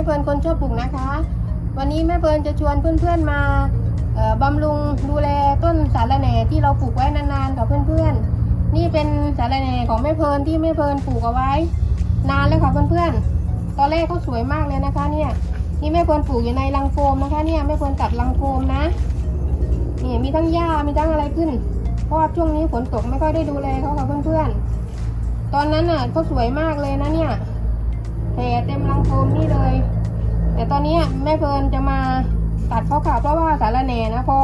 ม่เพลินคนชอบปลูกนะคะ วันนี้แม่เพลินจะชวนเพื่อนๆมาบำรุงดูแลต้นสาระแหน่ที่เราปลูกไว้นานๆกับเพื่อนๆ นี่เป็นสาระแหน่ของแม่เพลินที่แม่เพลินปลูกเอาไว้ นานแล้วค่ะเพื่อนๆ ตอนแรกเขาสวยมากเลยนะคะเนี่ยนี่แม่เพลินปลูกอยู่ในรังโฟมนะคะเนี่ยแม่เพลินตัดรังโฟมนะนี่มีทั้งหญ้ามีทั้งอะไรขึ้น เพราะช่วงนี้ฝนตกไม่ค่อยได้ดูแลเขาค่ะเพื่อนๆ ตอนนั้นน่ะเขาสวยมากเลยนะเนี่ย แผ่เต็มรังโฟมนี่เลย แต่ตอนนี้แม่เพลินจะมาตัดเขาค่ะเพราะว่าสารแหน่นะพอ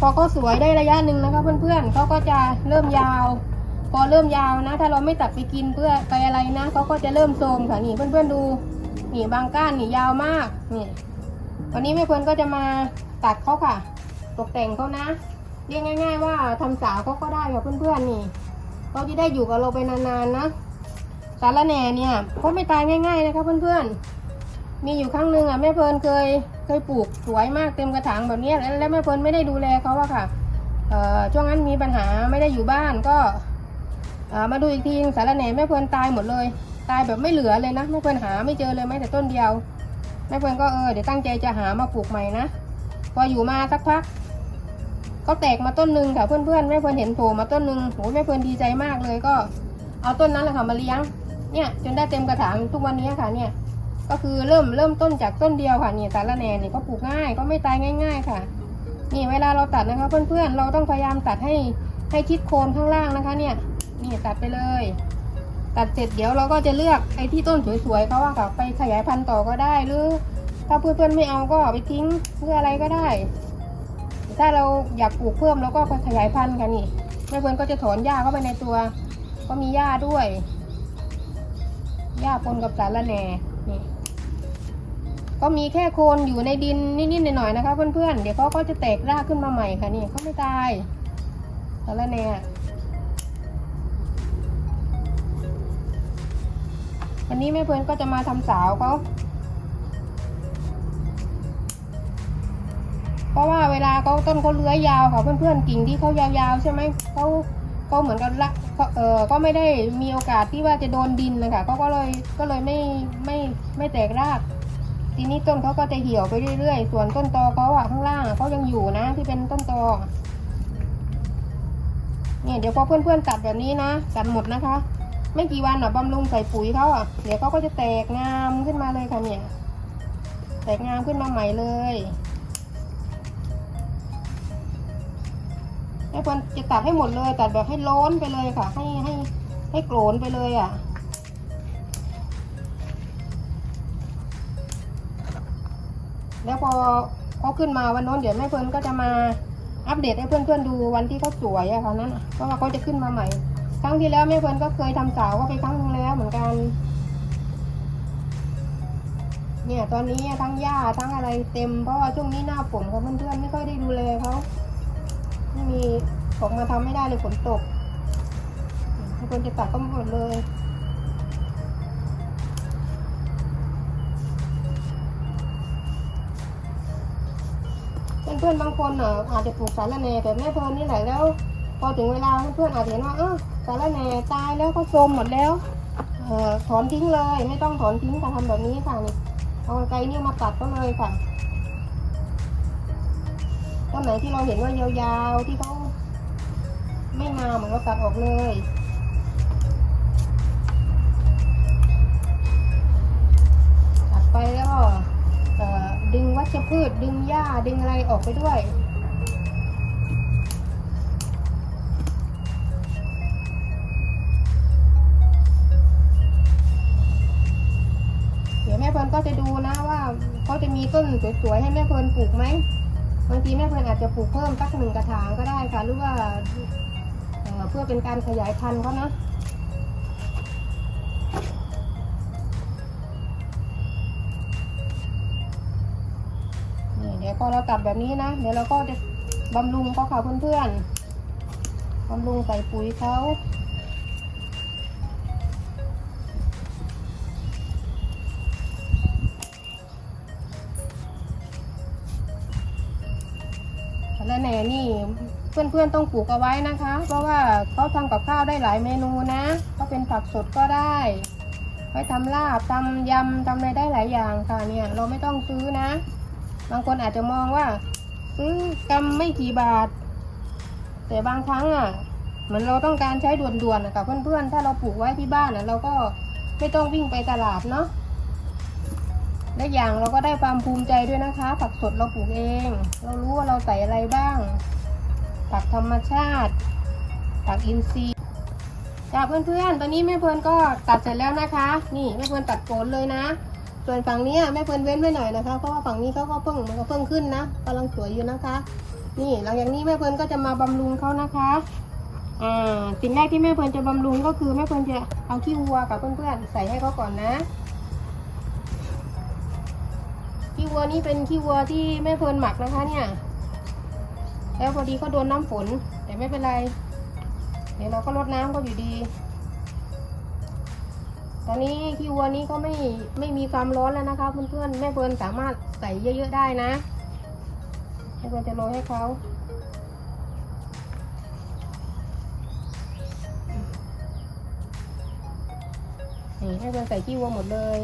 พอเขาสวยได้ระยะหนึ่งนะคะเพื่อนๆเขาก็จะเริ่มยาว พอเริ่มยาวนะ ถ้าเราไม่ตัดไปกินเพื่อไปอะไรนะเขาก็จะเริ่มโทมค่ะนี่เพื่อนๆดูนี่บางก้านนี่ยาวมากนี่วันนี้แม่เพลินก็จะมาตัดเขาค่ะ ตกแต่งเขานะเรียกง่าย ๆ ว่าทำสาวเขาก็ได้ค่ะเพื่อนๆนี่เขาจะได้อยู่กับเราไปนานๆนะ สารแหน่เนี่ยเขาไม่ตายง่าย ๆ นะคะเพื่อนๆ มีอยู่ครั้งหนึ่งอะแม่เพลินเคยเคยปลูกสวยมากเต็มกระถางแบบนี้แล้วแม่เพลินไม่ได้ดูแลเขาอะค่ะเอ่อช่วงนั้นมีปัญหาไม่ได้อยู่บ้านก็มาดูอีกทีสารแหน่แม่เพลินตายหมดเลย ตายแบบไม่เหลือเลยนะแม่เพลินหาไม่เจอเลยแม้แต่ต้นเดียวแม่เพลินก็เออเดี๋ยวตั้งใจจะหามาปลูกใหม่นะพออยู่มาสักพักก็แตกมาต้นหนึ่งค่ะเพื่อนๆแม่เพลินเห็นโผล่มาต้นหนึ่งโหแม่เพลินดีใจมากเลยก็เอาต้นนั้นแหละค่ะมาเลี้ยง เนี่ยจนได้เต็มกระถางทุกวันนี้ค่ะเนี่ยก็คือเริ่มเริ่มต้นจากต้นเดียวค่ะเนี่ยสารแหน่นี่ยก็ปลูกง่ายก็ไม่ตายง่าย ๆ ค่ะ นี่เวลาเราตัดนะคะเพื่อนๆเราต้องพยายามตัดให้ให้ชิดโคนข้างล่างนะคะ เนี่ยนี่ตัดไปเลย ตัดเสร็จเดี๋ยวเราก็จะเลือกไอ้ที่ต้นสวยๆเขาว่าค่ะไปขยายพันธุ์ต่อก็ได้หรือ ถ้าเพื่อนๆไม่เอาก็ไปทิ้งเพื่ออะไรก็ได้ ถ้าเราอยากปลูกเพิ่มเราก็ขยายพันธุ์ค่ะนี่แม่เพื่อนก็จะถอนหญ้าเข้าไปในตัว ก็มีหญ้าด้วย หญ้าปนกับสารแหน่นี่ก็มีแค่โคนอยู่ในดินนิดๆหน่อยๆนะคะ เพื่อนๆ เดี๋ยวเขาก็จะแตกรากขึ้นมาใหม่ค่ะนี่เขาไม่ตายสารแหน่วันนี้แม่เพื่อนก็จะมาทำสาวเขาเพราะว่าเวลาเขาต้นเขาเลื้อยยาวค่ะเพื่อนๆกิ่งที่เขายาวๆใช่ไหมเขาเขาเหมือนกับละ เขาเออก็ไม่ได้มีโอกาสที่ว่าจะโดนดินนะคะเขาก็เลยก็เลยไม่ไม่ไม่แตกราก ทีนี้ต้นเขาก็จะเหี่ยวไปเรื่อยๆ ส่วนต้นตอเขาอะข้างล่างเขายังอยู่นะ ที่เป็นต้นตอเนี่ยเดี๋ยวพอเพื่อนๆตัดแบบนี้นะตัดหมดนะคะ ไม่กี่วันอะบำรุงใส่ปุ๋ยเขาอะเดี๋ยวเขาก็จะแตกงามขึ้นมาเลยค่ะเนี่ยแตกงามขึ้นมาใหม่เลย แม่ควรจะตัดให้หมดเลย ตัดแบบให้ล้นไปเลยค่ะ ให้ให้ให้โกรนไปเลยอะแล้วพอเขาขึ้นมาวันโน้นเดี๋ยวแม่เพิ่นก็จะมาอัปเดตให้เพื่อนๆดูวันที่เขาสวยอะค่ะนั้นเพราะว่าเขาจะขึ้นมาใหม่ ครั้งที่แล้วแม่เพิ่นก็เคยทำสาวก็ไปครั้งนึงแล้วเหมือนกัน เนี่ยตอนนี้ทั้งหญ้าทั้งอะไรเต็มเพราะว่าช่วงนี้หน้าฝนเขาเพื่อนๆไม่ค่อยได้ดูแลเขา ไม่มีออกมาทำไม่ได้เลยฝนตกทุกคนจะตัดก็หมดเลยเพื่อนๆบางคนเอะอาจจะปลูกสารแหน่แบบแม่เพลินนี่แหละแล้ว พอถึงเวลาเพื่อนอาจจะเห็นว่าเออสารแหน่ตายแล้วก็โทมหมดแล้วเอ่อถอนทิ้งเลย ไม่ต้องถอนทิ้งค่ะทำแบบนี้ค่ะนี่เอาไกรนี่มาตัดก็เลยค่ะ ต้นไหนที่เราเห็นว่ายาวๆที่เขาไม่งามเราตัดออกเลยตัดไปแล้วก็ดึงวัชพืชดึงหญ้าดึงอะไรออกไปด้วยเดี๋ยวแม่เพลินก็จะดูนะว่าเขาจะมีต้นสวยๆให้แม่เพลินปลูกไหม บางทีแม่เพลินอาจจะปลูกเพิ่มสักหนึ่งกระถางก็ได้ค่ะ หรือว่าเเพื่อเป็นการขยายพันธุ์เขานะนี่เดี๋ยวพอเราตัดแบบนี้นะ เดี๋ยวเราก็จะบำรุงเขาค่ะเพื่อนๆบำรุงใส่ปุ๋ยเขา แหน่นี่เพื่อนๆต้องปลูกเอาไว้นะคะ เพราะว่าเขาทำกับข้าวได้หลายเมนูนะเขาเป็นผักสดก็ได้ไว้ทำลาบทำยำทำอะไรได้หลายอย่างค่ะเนี่ยเราไม่ต้องซื้อนะ บางคนอาจจะมองว่าซื้อกำไม่กี่บาท แต่บางครั้งอะเหมือนเราต้องการใช้ด่วนๆกับเพื่อนๆ ถ้าเราปลูกไว้ที่บ้านอะเราก็ไม่ต้องวิ่งไปตลาดเนาะ และอย่างเราก็ได้ความภูมิใจด้วยนะคะ ผักสดเราปลูกเอง เรารู้ว่าเราใส่อะไรบ้าง ผักธรรมชาติ ผักอินทรีย์จ้าเพื่อนๆ ตอนนี้แม่เพลินก็ตัดเสร็จแล้วนะคะ นี่แม่เพลินตัดโกนเลยนะ ส่วนฝั่งนี้แม่เพลินเว้นไว้หน่อยนะคะ เพราะว่าฝั่งนี้เขาก็เพิ่งมันก็เพิ่งขึ้นนะกำลังสวยอยู่นะคะ นี่หลังจากนี้แม่เพลินก็จะมาบำรุงเขานะคะอ่าสิ่งแรกที่แม่เพลินจะบำรุงก็คือแม่เพลินจะเอาขี้วัวกับเพื่อนๆใส่ให้เขาก่อนนะ ขี้วัวนี่เป็นขี้วัวที่แม่เพลินหมักนะคะเนี่ย แล้วพอดีเขาโดนน้ำฝน แต่ไม่เป็นไร เดี๋ยวเราก็ลดน้ำก็อยู่ดี ตอนนี้ขี้วัวนี้ก็ไม่ไม่มีความร้อนแล้วนะคะเพื่อนๆแม่เพลินสามารถใส่เยอะๆได้นะแม่เพลินจะโรยให้เขานี่ให้เพลินใส่ขี้วัวหมดเลย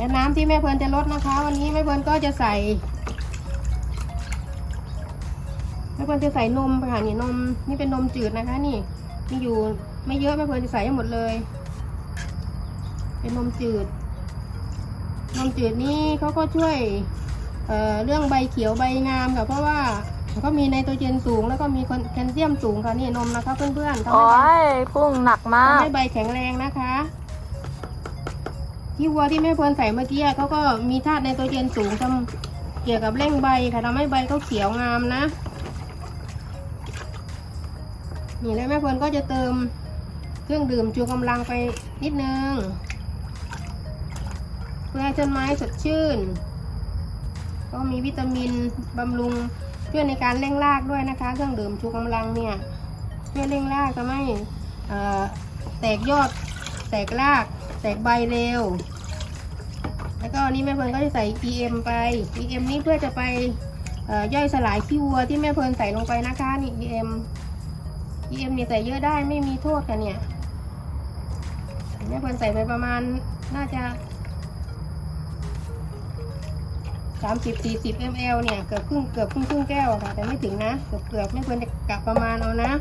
และน้ำที่แม่เพลินจะลดนะคะ วันนี้แม่เพลินก็จะใส่แม่เพลินจะใส่นมค่ะนี่นมนี่เป็นนมจืดนะคะ นี่มีอยู่ไม่เยอะแม่เพลินจะใส่ให้หมดเลย เป็นนมจืด นมจืดนี่เขาก็ช่วยเอ่อเรื่องใบเขียวใบงามค่ะเพราะว่าเขามีไนโตรเจนสูงแล้วก็มีแคลเซียมสูงค่ะนี่นมนะคะเพื่อนๆทำโอ้ให้ใบยพุ่งหนักมากทำให้ใบแข็งแรงนะคะ ที่วัวที่แม่เพลินใส่เมื่อกี้เขาก็มีธาตุไนโตรเจนสูงทำเกี่ยวกับเร่งใบค่ะทำให้ใบเขาเขียวงามนะ นี่แล้วแม่เพลินก็จะเติมเครื่องดื่มชูกำลังไปนิดนึงเพื่อให้ต้นไม้สดชื่น ก็มีวิตามินบำรุงช่วยในการเร่งรากด้วยนะคะ เครื่องดื่มชูกำลังเนี่ยช่วยเร่งรากทำให้แตกยอดแตกราก แตกใบเร็ว แล้วก็อันนี้แม่เพลินก็จะใส่ EM ไป EM นี่เพื่อจะไปย่อยสลายขี้วัวที่แม่เพลินใส่ลงไปนะคะนี่ EM EM เนี่ยใส่เยอะได้ไม่มีโทษค่ะเนี่ยแม่เพลินใส่ไปประมาณน่าจะสามสิบสี่สิบ ml เนี่ยเกือบครึ่งเกือบครึ่งครึ่งแก้วค่ะ แต่ไม่ถึงนะ เกือบเกือบไม่ควรจะกะประมาณเอานะ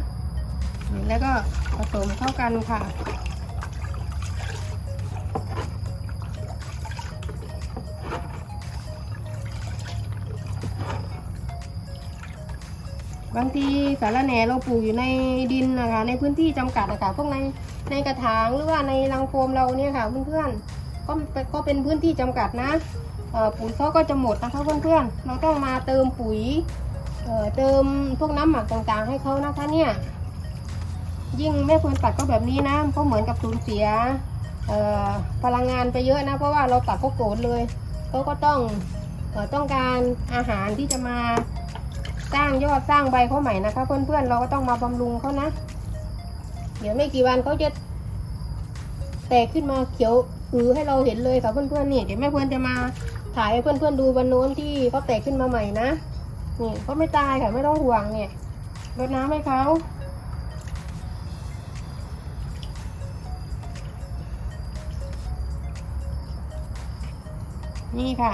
แล้วก็ผสมเข้ากันค่ะ บางทีสารแหน่เราปลูกอยู่ในดินนะคะ ในพื้นที่จำกัดนะคะพวกในในกระถางหรือว่าในรังโฟมเราเนี่ยค่ะเพื่อนๆก็ก็เป็นพื้นที่จำกัดนะปุ๋ยเขาก็จะหมดนะคะเพื่อนๆเราต้องมาเติมปุ๋ยเเติมพวกน้ำหมักต่างๆ ให้เขานะคะเนี่ยยิ่งแม่ควรตัดก็แบบนี้นะก็เหมือนกับสูญเสียพลังงานไปเยอะนะ เพราะว่าเราตัดเขาโกรธเลยเขาก็ต้องอต้องการอาหารที่จะมา สร้างยอดสร้างใบเขาใหม่นะคะ เพื่อนๆเราก็ต้องมาบำรุงเขานะ เดี๋ยวไม่กี่วันเขาจะแตกขึ้นมาเขียวอือให้เราเห็นเลยค่ะเพื่อนๆนี่เดี๋ยวแม่เพื่อนจะมาถ่ายให้เพื่อนๆดูวันโน้นที่เขาแตกขึ้นมาใหม่นะนี่เขาไม่ตายค่ะไม่ต้องห่วงเนี่ยรดน้ำให้เขานี่ค่ะ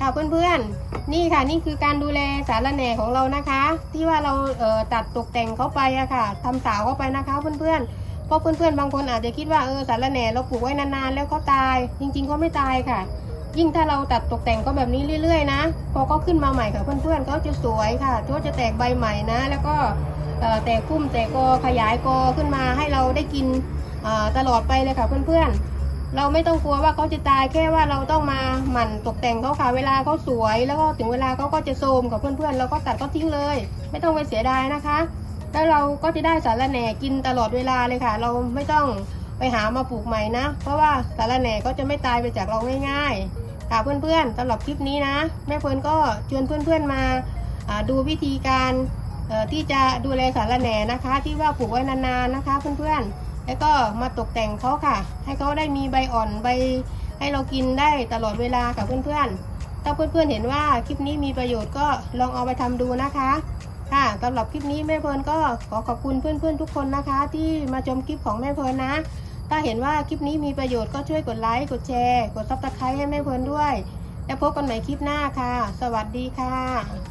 ค่ะเพื่อนๆ นี่ค่ะนี่คือการดูแลสารแหน่ของเรานะคะ ที่ว่าเราเอ่อตัดตกแต่งเขาไปอะค่ะทำสาวเข้าไปนะคะเพื่อนๆเพราะเพื่อนๆบางคนอาจจะคิดว่าเออสารแหน่เราปลูกไว้นานๆแล้วเขาตาย จริงๆเขาไม่ตายค่ะ ยิ่งถ้าเราตัดตกแต่งเขาแบบนี้เรื่อยๆนะพอเขาขึ้นมาใหม่ค่ะเพื่อนๆเขาจะสวยค่ะเขาจะแตกใบใหม่นะ แล้วก็แตกพุ่มแตกกอขยายกอขึ้นมาให้เราได้กินตลอดไปเลยค่ะเพื่อนๆ เราไม่ต้องกลัวว่าเขาจะตายแค่ว่าเราต้องมาหมั่นตกแต่งเขาค่ะเวลาเขาสวย แล้วก็ถึงเวลาเขาก็จะโทรมกับเพื่อนๆเราก็ตัดเขาทิ้งเลย ไม่ต้องไปเสียดายนะคะ แล้วเราก็จะได้สารแหน่กินตลอดเวลาเลยค่ะ เราไม่ต้องไปหามาปลูกใหม่นะ เพราะว่าสารแหน่ก็จะไม่ตายไปจากเราง่ายๆค่ะเพื่อนๆสำหรับคลิปนี้นะ แม่เพื่อนก็ชวนเพื่อนๆมาดูวิธีการที่จะดูแลสารแหน่นะคะ ที่ว่าปลูกไว้นานๆนะคะ เพื่อนๆ แล้วก็มาตกแต่งเขาค่ะ ให้เขาได้มีใบอ่อนใบให้เรากินได้ตลอดเวลาค่ะเพื่อนๆ ถ้าเพื่อนๆเห็นว่าคลิปนี้มีประโยชน์ก็ลองเอาไปทำดูนะคะค่ะสำหรับคลิปนี้แม่เพลินก็ขอขอบคุณเพื่อนๆทุกคนนะคะ ที่มาชมคลิปของแม่เพลินนะ ถ้าเห็นว่าคลิปนี้มีประโยชน์ก็ช่วยกดไลค์กดแชร์ กดซับสไครต์ให้แม่เพลินด้วย แล้วพบกันใหม่คลิปหน้าค่ะ สวัสดีค่ะ